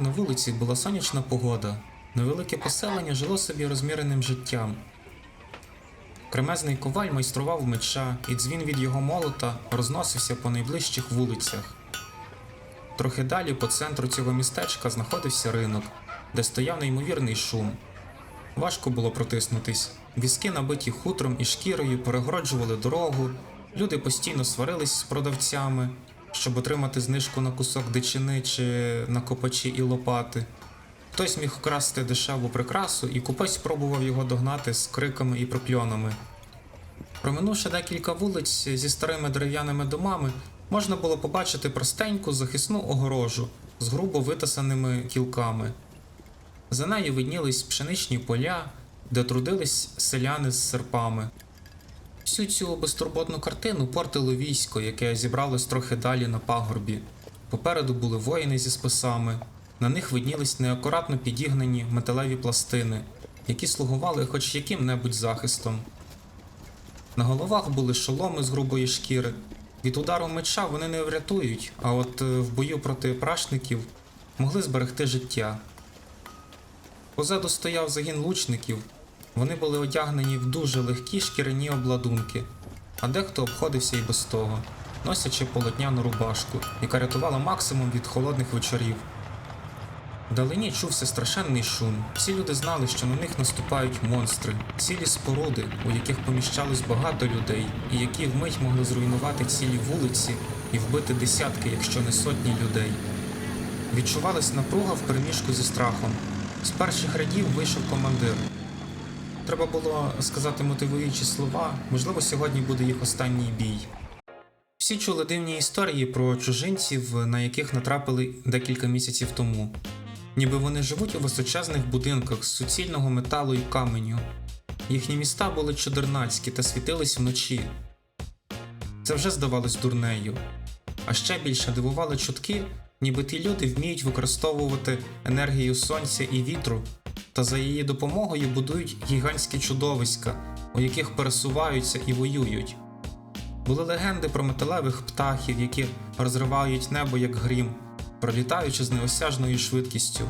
На вулиці була сонячна погода. Невелике поселення жило собі розміреним життям. Кремезний коваль майстрував меча, і дзвін від його молота розносився по найближчих вулицях. Трохи далі по центру цього містечка знаходився ринок, де стояв неймовірний шум. Важко було протиснутись. Візки, набиті хутром і шкірою, перегороджували дорогу. Люди постійно сварились з продавцями, щоб отримати знижку на кусок дичини чи на копачі і лопати. Хтось міг вкрасти дешеву прикрасу, і купець пробував його догнати з криками і прокльонами. Проминувши декілька вулиць зі старими дерев'яними домами, можна було побачити простеньку захисну огорожу з грубо витасаними кілками. За нею виднілись пшеничні поля, де трудились селяни з серпами. Всю цю безтурботну картину портило військо, яке зібралось трохи далі на пагорбі. Попереду були воїни зі списами, на них виднілись неакуратно підігнані металеві пластини, які слугували хоч яким-небудь захистом. На головах були шоломи з грубої шкіри. Від удару меча вони не врятують, а от е, в бою проти прашників могли зберегти життя. Позаду стояв загін лучників. Вони були одягнені в дуже легкі шкіряні обладунки, а дехто обходився і без того, носячи полотняну рубашку, яка рятувала максимум від холодних вечорів. Вдалині чувся страшенний шум. Всі люди знали, що на них наступають монстри, цілі споруди, у яких поміщалось багато людей, і які вмить могли зруйнувати цілі вулиці і вбити десятки, якщо не сотні людей. Відчувалась напруга в переміжку зі страхом. З перших рядів вийшов командир. Треба було сказати мотивуючі слова, можливо, сьогодні буде їх останній бій. Всі чули дивні історії про чужинців, на яких натрапили декілька місяців тому. Ніби вони живуть у височезних будинках з суцільного металу і каменю. Їхні міста були чудернацькі та світились вночі. Це вже здавалось дурнею. А ще більше дивували чутки, ніби ті люди вміють використовувати енергію сонця і вітру, та за її допомогою будують гігантські чудовиська, у яких пересуваються і воюють. Були легенди про металевих птахів, які розривають небо як грім, пролітаючи з неосяжною швидкістю.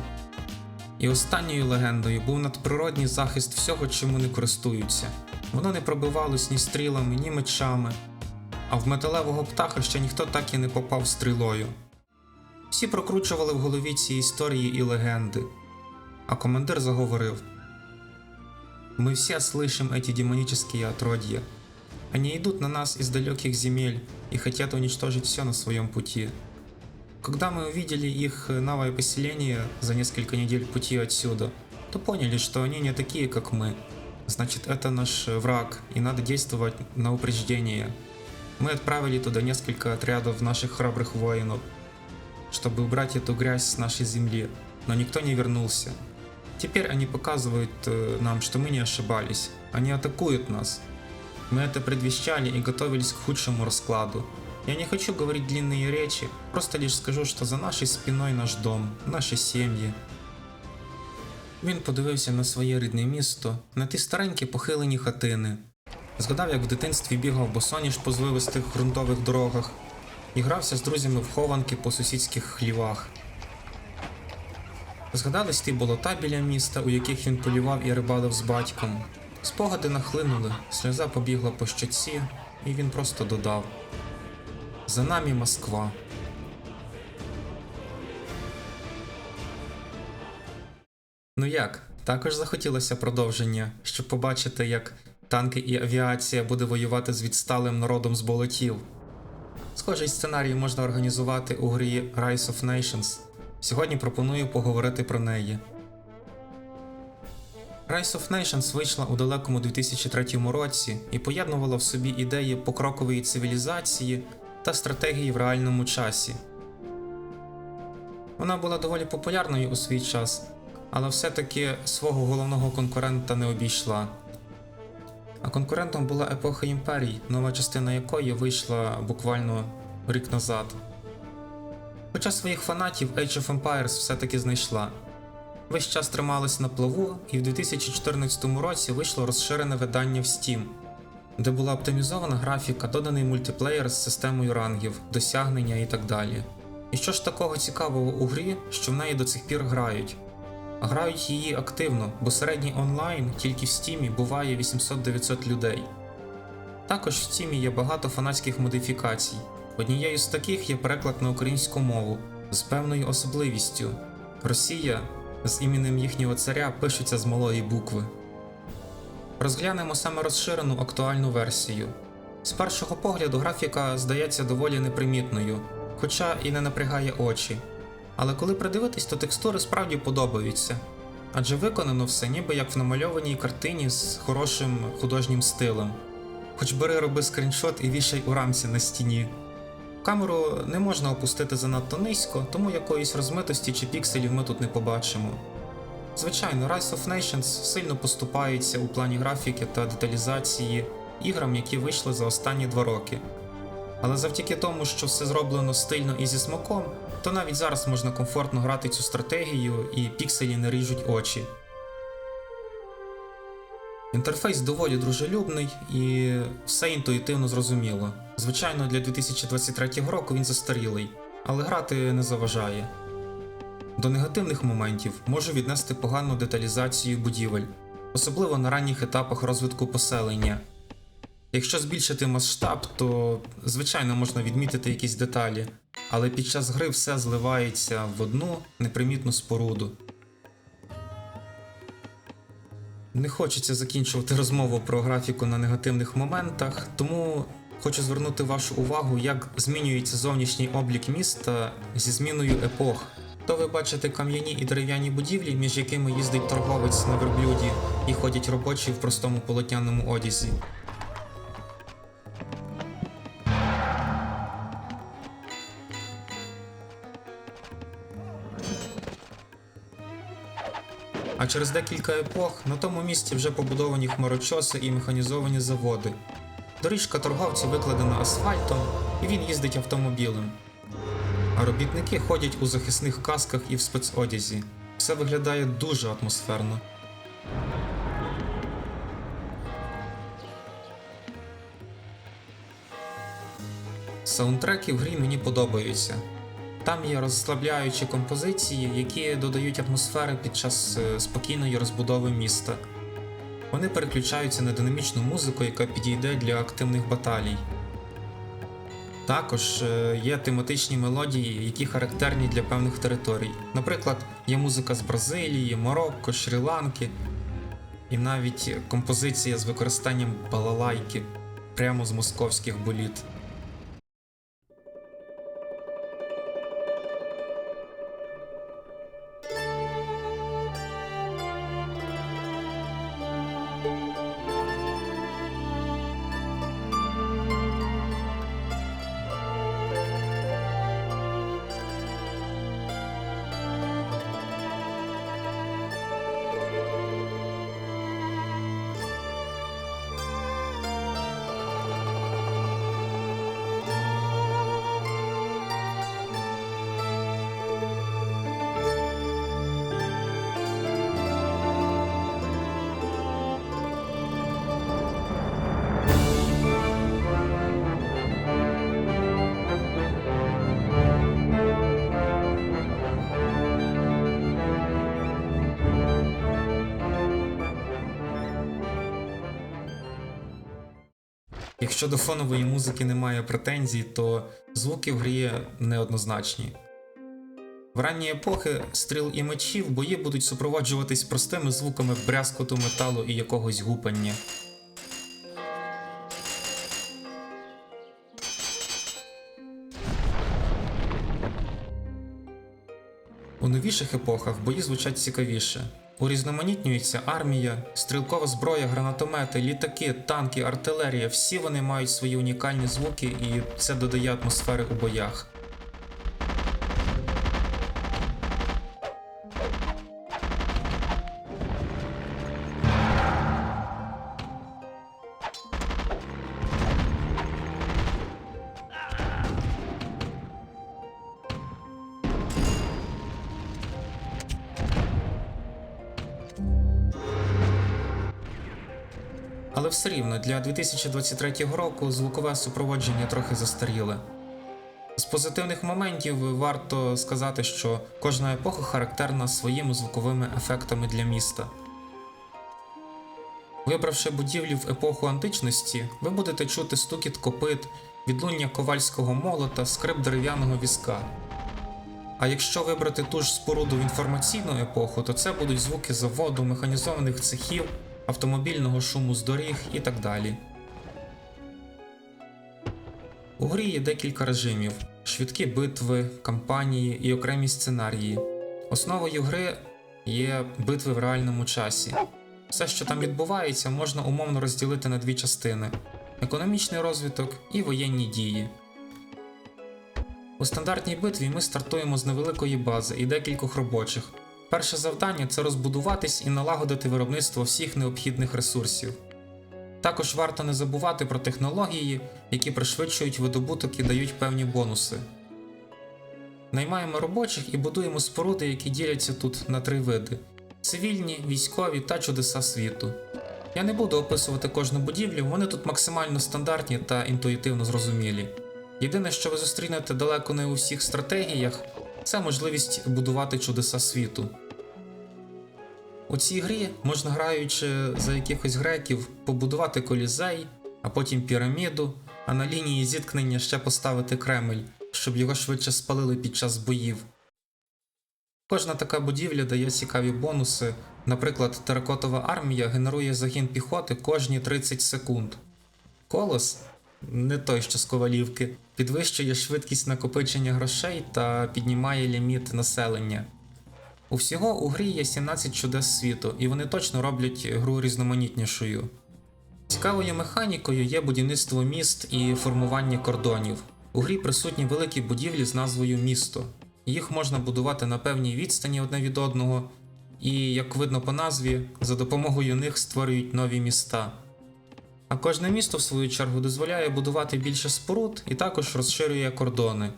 І останньою легендою був надприродній захист всього, чим вони користуються. Воно не пробивалось ні стрілами, ні мечами, а в металевого птаха ще ніхто так і не попав стрілою. Всі прокручували в голові ці історії і легенди, а командир заговорив: Мы все слышим эти демонические отродья. Они идут на нас из далеких земель и хотят уничтожить все на своем пути. Когда мы увидели их новое поселение за несколько недель пути отсюда, то поняли, что они не такие, как мы. Значит, это наш враг, и надо действовать на упреждение. Мы отправили туда несколько отрядов наших храбрых воинов, чтобы убрать эту грязь с нашей земли, но никто не вернулся. Теперь они показывают э, нам, что мы не ошибались. Они атакуют нас. Мы это предвещали и готовились к худшему раскладу. Я не хочу говорить длинные речи, просто лишь скажу, что за нашей спиной наш дом, наші сім'ї. Він подивився на своє рідне місто, на ті старенькі похилені хатини. Згадав, як в дитинстві бігав босоніж по звивистих ґрунтових дорогах і грався з друзями в хованки по сусідських хлівах. Згадались ті болота біля міста, у яких він полював і рибалив з батьком. Спогади нахлинули, сльоза побігла по щоці, і він просто додав: За нами Москва. Ну як? Також захотілося продовження, щоб побачити, як танки і авіація буде воювати з відсталим народом з болотів. Схожий сценарій можна організувати у грі Rise of Nations. Сьогодні пропоную поговорити про неї. Rise of Nations вийшла у далекому 2003 році і поєднувала в собі ідеї покрокової цивілізації та стратегії в реальному часі. Вона була доволі популярною у свій час, але все-таки свого головного конкурента не обійшла. А конкурентом була епоха імперій, нова частина якої вийшла буквально рік назад. Хоча своїх фанатів Age of Empires все-таки знайшла. Весь час трималась на плаву, і в 2014 році вийшло розширене видання в Steam, де була оптимізована графіка, доданий мультиплеєр з системою рангів, досягнення і так далі. І що ж такого цікавого у грі, що в неї до цих пір грають? Грають її активно, бо середній онлайн тільки в стімі буває 800-900 людей. Також в стімі є багато фанатських модифікацій. Однією з таких є переклад на українську мову з певною особливістю. Росія з іменем їхнього царя пишеться з малої букви. Розглянемо саме розширену актуальну версію. З першого погляду графіка здається доволі непримітною, хоча і не напрягає очі. Але коли придивитись, то текстури справді подобаються. Адже виконано все ніби як в намальованій картині з хорошим художнім стилем. Хоч бери роби скріншот і вішай у рамці на стіні. Камеру не можна опустити занадто низько, тому якоїсь розмитості чи пікселів ми тут не побачимо. Звичайно, Rise of Nations сильно поступається у плані графіки та деталізації іграм, які вийшли за останні два роки. Але завдяки тому, що все зроблено стильно і зі смаком, то навіть зараз можна комфортно грати цю стратегію і пікселі не ріжуть очі. Інтерфейс доволі дружелюбний і все інтуїтивно зрозуміло. Звичайно, для 2023 року він застарілий, але грати не заважає. До негативних моментів можу віднести погану деталізацію будівель, особливо на ранніх етапах розвитку поселення. Якщо збільшити масштаб, то звичайно можна відмітити якісь деталі, але під час гри все зливається в одну непримітну споруду. Не хочеться закінчувати розмову про графіку на негативних моментах, тому хочу звернути вашу увагу, як змінюється зовнішній облік міста зі зміною епох. То ви бачите кам'яні і дерев'яні будівлі, між якими їздить торговець на верблюді і ходять робочі в простому полотняному одязі. Через декілька епох на тому місці вже побудовані хмарочоси і механізовані заводи. Доріжка торговців викладена асфальтом, і він їздить автомобілем. А робітники ходять у захисних касках і в спецодязі. Все виглядає дуже атмосферно. Саундтреки в грі мені подобаються. Там є розслабляючі композиції, які додають атмосфери під час е, спокійної розбудови міста. Вони переключаються на динамічну музику, яка підійде для активних баталій. Також е, є тематичні мелодії, які характерні для певних територій. Наприклад, є музика з Бразилії, Марокко, Шрі-Ланки, і навіть композиція з використанням балалайки прямо з московських боліт. Якщо до фонової музики немає претензій, то звуки в грі неоднозначні. В ранні епохи стріл і мечів бої будуть супроводжуватись простими звуками брязкоту металу і якогось гупання. У новіших епохах бої звучать цікавіше. Урізноманітнюється армія, стрілкова зброя, гранатомети, літаки, танки, артилерія. Всі вони мають свої унікальні звуки, і це додає атмосфери у боях. Все 2023 року звукове супроводження трохи застаріле. З позитивних моментів варто сказати, що кожна епоха характерна своїми звуковими ефектами для міста. Вибравши будівлю в епоху античності, ви будете чути стукіт копит, відлуння ковальського молота, скрип дерев'яного візка. А якщо вибрати ту ж споруду в інформаційну епоху, то це будуть звуки заводу, механізованих цехів, автомобільного шуму з доріг і так далі. У грі є декілька режимів: швидкі битви, кампанії і окремі сценарії. Основою гри є битви в реальному часі. Все, що там відбувається, можна умовно розділити на дві частини: економічний розвиток і воєнні дії. У стандартній битві ми стартуємо з невеликої бази і декількох робочих. Перше завдання це розбудуватись і налагодити виробництво всіх необхідних ресурсів. Також варто не забувати про технології, які пришвидшують видобуток і дають певні бонуси. Наймаємо робочих і будуємо споруди, які діляться тут на три види: цивільні, військові та чудеса світу. Я не буду описувати кожну будівлю, вони тут максимально стандартні та інтуїтивно зрозумілі. Єдине, що ви зустрінете далеко не у всіх стратегіях, це можливість будувати чудеса світу. У цій грі можна, граючи за якихось греків, побудувати колізей, а потім піраміду, а на лінії зіткнення ще поставити Кремль, щоб його швидше спалили під час боїв. Кожна така будівля дає цікаві бонуси. Наприклад, теракотова армія генерує загін піхоти кожні 30 секунд. Колос не той, що з ковалівки, підвищує швидкість накопичення грошей та піднімає ліміт населення. У всього у грі є 17 чудес світу, і вони точно роблять гру різноманітнішою. Цікавою механікою є будівництво міст і формування кордонів. У грі присутні великі будівлі з назвою місто. Їх можна будувати на певній відстані одне від одного, і, як видно по назві, за допомогою них створюють нові міста. А кожне місто, в свою чергу, дозволяє будувати більше споруд і також розширює кордони.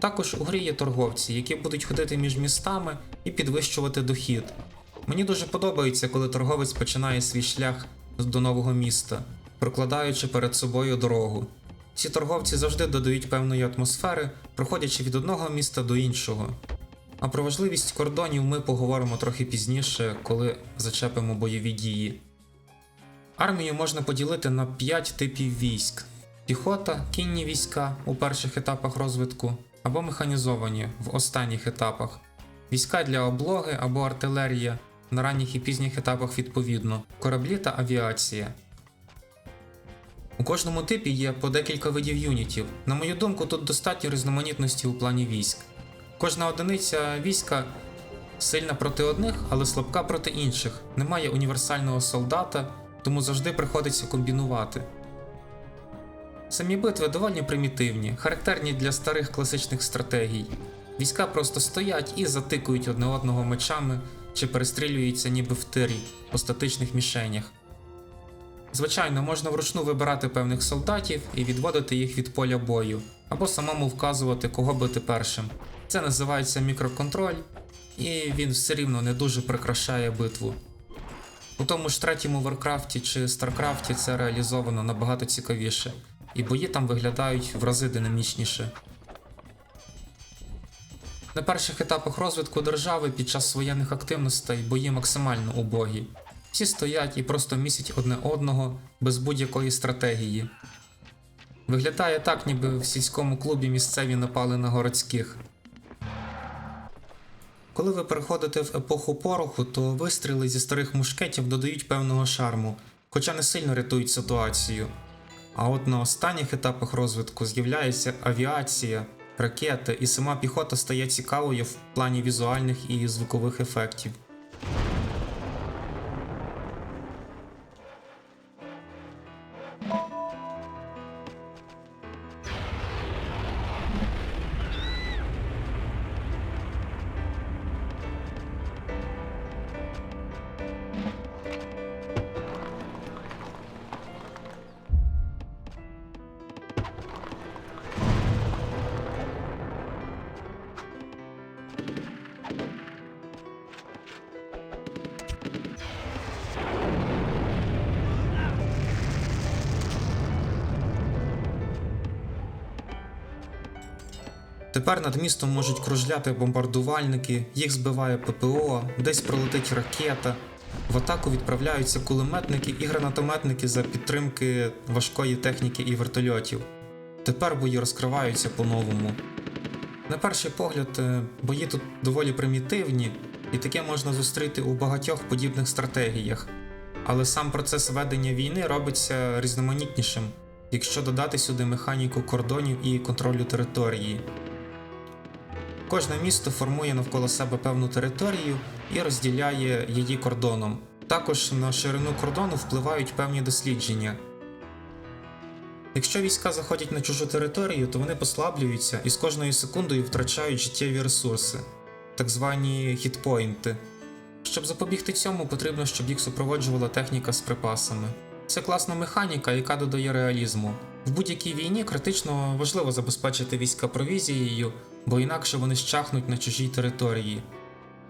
Також у грі є торговці, які будуть ходити між містами і підвищувати дохід. Мені дуже подобається, коли торговець починає свій шлях до нового міста, прокладаючи перед собою дорогу. Ці торговці завжди додають певної атмосфери, проходячи від одного міста до іншого. А про важливість кордонів ми поговоримо трохи пізніше, коли зачепимо бойові дії. Армію можна поділити на 5 типів військ: піхота, кінні війська у перших етапах розвитку, або механізовані в останніх етапах, війська для облоги або артилерія на ранніх і пізніх етапах відповідно, кораблі та авіація. У кожному типі є по декілька видів юнітів. На мою думку, тут достатньо різноманітності у плані військ. Кожна одиниця війська сильна проти одних, але слабка проти інших. Немає універсального солдата, тому завжди приходиться комбінувати. Самі битви доволі примітивні, характерні для старих класичних стратегій. Війська просто стоять і затикують одне одного мечами чи перестрілюються ніби в тирі по статичних мішенях. Звичайно, можна вручну вибирати певних солдатів і відводити їх від поля бою, або самому вказувати, кого бити першим. Це називається мікроконтроль, і він все рівно не дуже прикрашає битву. У тому ж третьому Варкрафті чи Старкрафті це реалізовано набагато цікавіше, і бої там виглядають в рази динамічніше. На перших етапах розвитку держави під час воєнних активностей бої максимально убогі. Всі стоять і просто місять одне одного без будь-якої стратегії. Виглядає так, ніби в сільському клубі місцеві напали на городських. Коли ви переходите в епоху пороху, то вистріли зі старих мушкетів додають певного шарму, хоча не сильно рятують ситуацію. А от на останніх етапах розвитку з'являється авіація, ракети, і сама піхота стає цікавою в плані візуальних і звукових ефектів. Тепер над містом можуть кружляти бомбардувальники, їх збиває ППО, десь пролетить ракета. В атаку відправляються кулеметники і гранатометники за підтримки важкої техніки і вертольотів. Тепер бої розкриваються по-новому. На перший погляд, е, бої тут доволі примітивні, і таке можна зустріти у багатьох подібних стратегіях. Але сам процес ведення війни робиться різноманітнішим, якщо додати сюди механіку кордонів і контролю території. Кожне місто формує навколо себе певну територію і розділяє її кордоном. Також на ширину кордону впливають певні дослідження. Якщо війська заходять на чужу територію, то вони послаблюються і з кожною секундою втрачають життєві ресурси, так звані хітпойнти. Щоб запобігти цьому, потрібно, щоб їх супроводжувала техніка з припасами. Це класна механіка, яка додає реалізму. В будь-якій війні критично важливо забезпечити війська провізією, бо інакше вони щахнуть на чужій території.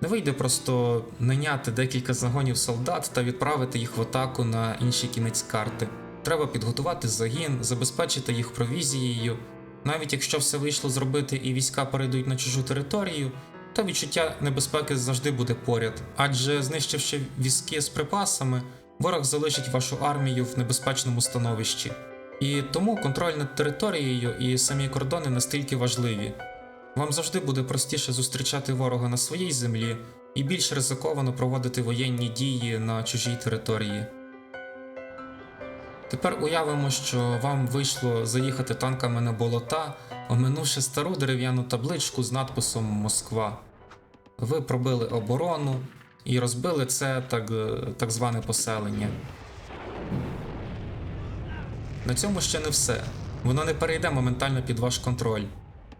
Не вийде просто наняти декілька загонів солдат та відправити їх в атаку на інший кінець карти. Треба підготувати загін, забезпечити їх провізією. Навіть якщо все вийшло зробити і війська перейдуть на чужу територію, то відчуття небезпеки завжди буде поряд. Адже знищивши візки з припасами, ворог залишить вашу армію в небезпечному становищі. І тому контроль над територією і самі кордони настільки важливі. Вам завжди буде простіше зустрічати ворога на своїй землі і більш ризиковано проводити воєнні дії на чужій території. Тепер уявимо, що вам вийшло заїхати танками на болота, оминувши стару дерев'яну табличку з надписом Москва. Ви пробили оборону і розбили це так, так зване поселення. На цьому ще не все. Воно не перейде моментально під ваш контроль.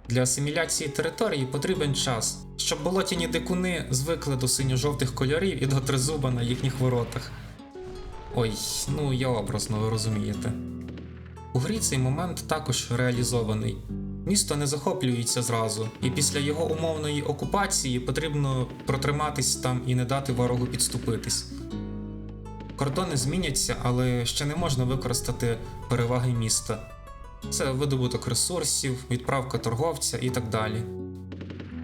Для асиміляції території потрібен час, щоб болотяні дикуни звикли до синьо-жовтих кольорів і до тризуба на їхніх воротах. Ой, ну я образно, ви розумієте. У грі цей момент також реалізований. Місто не захоплюється зразу, і після його умовної окупації потрібно протриматись там і не дати ворогу підступитись. Кордони зміняться, але ще не можна використати переваги міста. Це видобуток ресурсів, відправка торговця і так далі.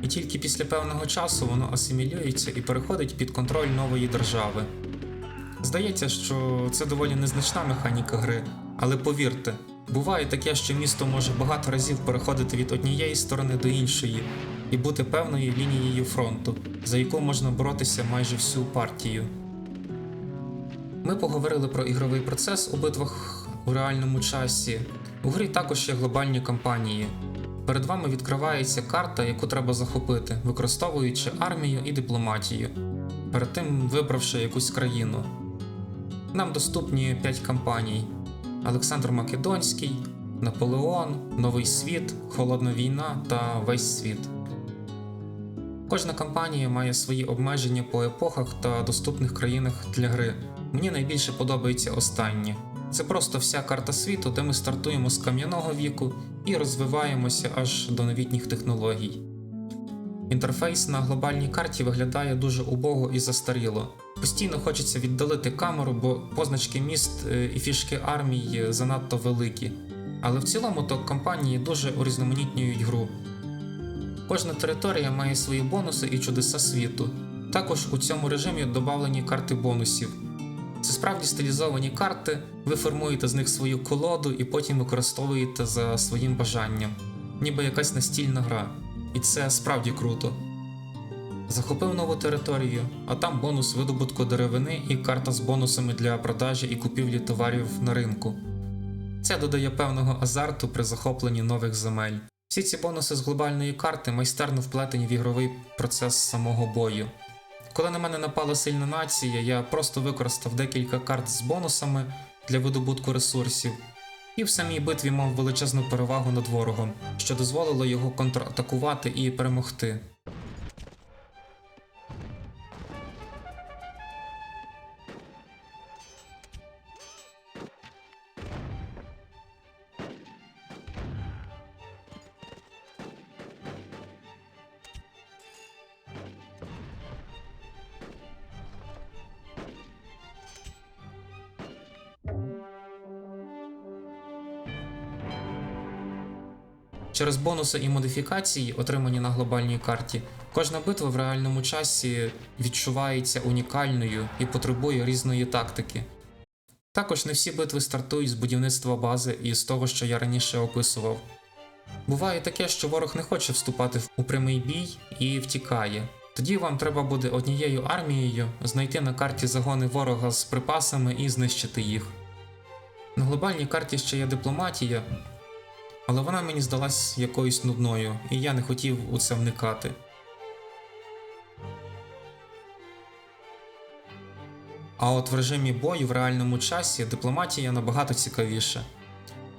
І тільки після певного часу воно асимілюється і переходить під контроль нової держави. Здається, що це доволі незначна механіка гри, але повірте, буває таке, що місто може багато разів переходити від однієї сторони до іншої і бути певною лінією фронту, за яку можна боротися майже всю партію. Ми поговорили про ігровий процес у битвах у реальному часі. У грі також є глобальні кампанії. Перед вами відкривається карта, яку треба захопити, використовуючи армію і дипломатію, перед тим вибравши якусь країну. Нам доступні 5 кампаній: Олександр Македонський, Наполеон, Новий світ, Холодна війна та Весь світ. Кожна кампанія має свої обмеження по епохах та доступних країнах для гри. Мені найбільше подобається останнє. Це просто вся карта світу, де ми стартуємо з кам'яного віку і розвиваємося аж до новітніх технологій. Інтерфейс на глобальній карті виглядає дуже убого і застаріло. Постійно хочеться віддалити камеру, бо позначки міст е, і фішки армій занадто великі. Але в цілому то компанії дуже урізноманітнюють гру. Кожна територія має свої бонуси і чудеса світу. Також у цьому режимі додавлені карти бонусів. Це справді стилізовані карти, ви формуєте з них свою колоду і потім використовуєте за своїм бажанням, ніби якась настільна гра. І це справді круто. Захопив нову територію, а там бонус видобутку деревини і карта з бонусами для продажі і купівлі товарів на ринку. Це додає певного азарту при захопленні нових земель. Всі ці бонуси з глобальної карти майстерно вплетені в ігровий процес самого бою. Коли на мене напала сильна нація, я просто використав декілька карт з бонусами для видобутку ресурсів, і в самій битві мав величезну перевагу над ворогом, що дозволило його контратакувати і перемогти. Через бонуси і модифікації, отримані на глобальній карті, кожна битва в реальному часі відчувається унікальною і потребує різної тактики. Також не всі битви стартують з будівництва бази і з того, що я раніше описував. Буває таке, що ворог не хоче вступати у прямий бій і втікає. Тоді вам треба буде однією армією знайти на карті загони ворога з припасами і знищити їх. На глобальній карті ще є дипломатія, але вона мені здалась якоюсь нудною, і я не хотів у це вникати. А от в режимі бою в реальному часі дипломатія набагато цікавіша.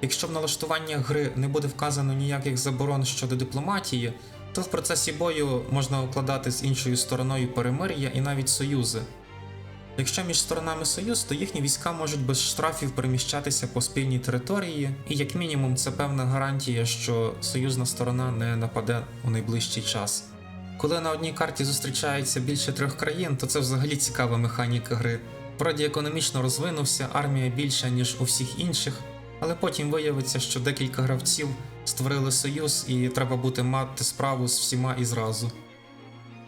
Якщо в налаштуваннях гри не буде вказано ніяких заборон щодо дипломатії, то в процесі бою можна укладати з іншою стороною перемир'я і навіть союзи. Якщо між сторонами союз, то їхні війська можуть без штрафів переміщатися по спільній території, і як мінімум це певна гарантія, що союзна сторона не нападе у найближчий час. Коли на одній карті зустрічається більше трьох країн, то це взагалі цікава механіка гри. Вроді економічно розвинувся, армія більша, ніж у всіх інших, але потім виявиться, що декілька гравців створили союз і треба буде мати справу з всіма і зразу.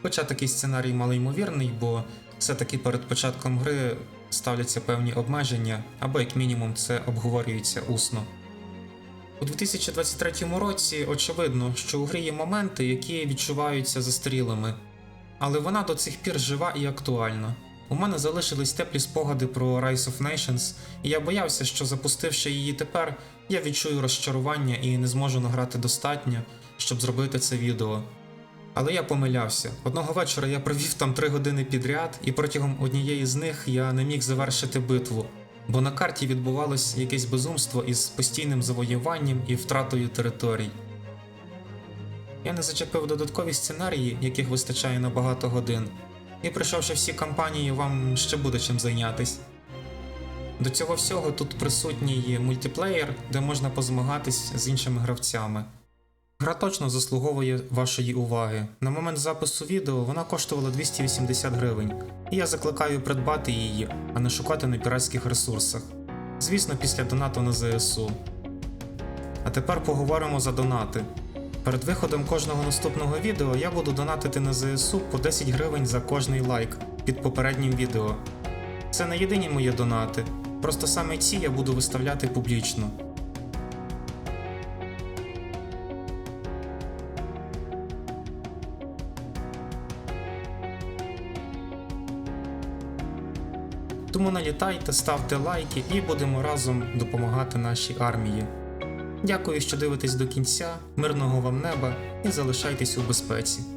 Хоча такий сценарій малоймовірний, бо все-таки перед початком гри ставляться певні обмеження, або як мінімум це обговорюється усно. У 2023 році очевидно, що у грі є моменти, які відчуваються застарілими, але вона до цих пір жива і актуальна. У мене залишились теплі спогади про Rise of Nations, і я боявся, що запустивши її тепер, я відчую розчарування і не зможу награти достатньо, щоб зробити це відео. Але я помилявся. Одного вечора я провів там три години підряд, і протягом однієї з них я не міг завершити битву, бо на карті відбувалось якесь безумство із постійним завоюванням і втратою територій. Я не зачепив додаткові сценарії, яких вистачає на багато годин, і пройшовши всі кампанії, вам ще буде чим зайнятись. До цього всього тут присутній мультиплеєр, де можна позмагатись з іншими гравцями. Гра точно заслуговує вашої уваги. На момент запису відео вона коштувала 280 гривень, і я закликаю придбати її, а не шукати на піратських ресурсах. Звісно, після донату на ЗСУ. А тепер поговоримо за донати. Перед виходом кожного наступного відео я буду донатити на ЗСУ по 10 гривень за кожний лайк під попереднім відео. Це не єдині мої донати, просто саме ці я буду виставляти публічно. Тому налітайте, ставте лайки і будемо разом допомагати нашій армії. Дякую, що дивитесь до кінця, мирного вам неба і залишайтесь у безпеці.